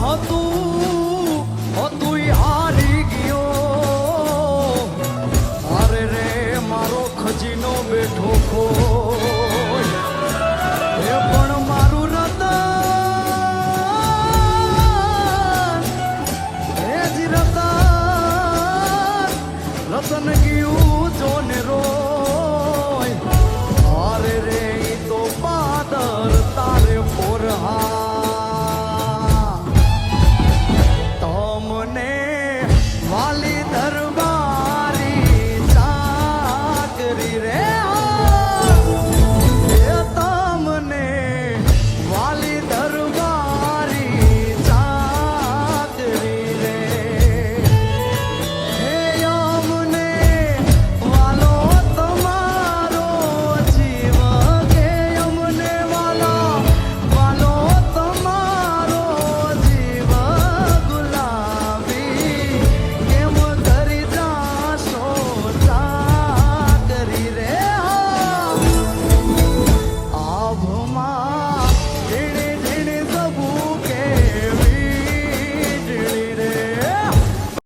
હતું હતું હારી ગયો. અરે રે મારો ખજીનો બેઠો ખો.